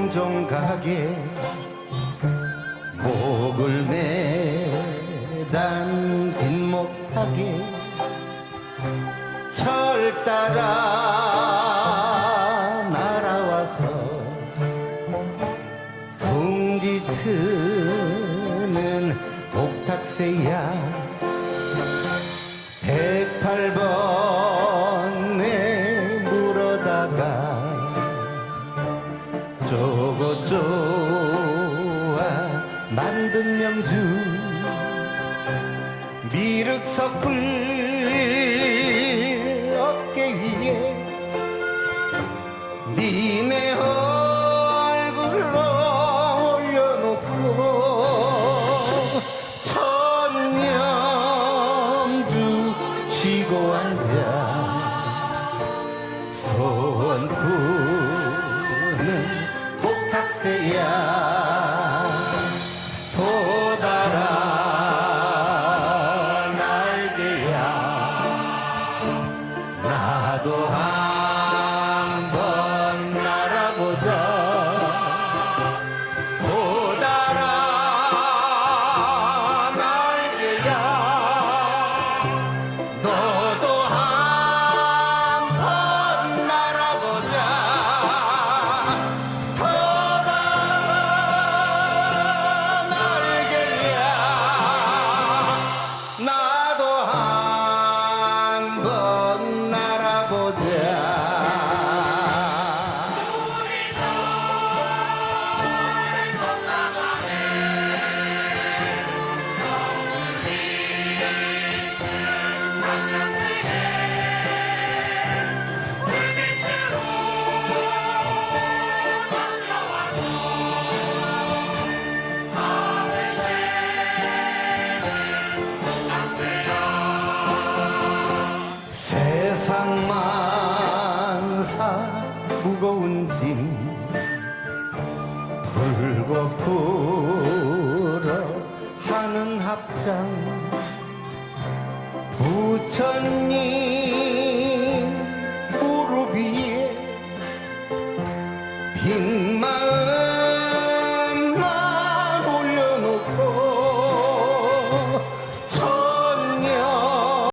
공정가게 목을 매단 빈목하게 철 따라 날아와서 둥지 트는 복탁새야 백팔번 좋아 만든 명주 미륵 섣불 어깨 위에 님의 얼굴로 올려놓고 천년주 쉬고 앉아 소원 푸 Adorar. 세상만사 무거운 짐 불고 풀어 하는 합장 부처님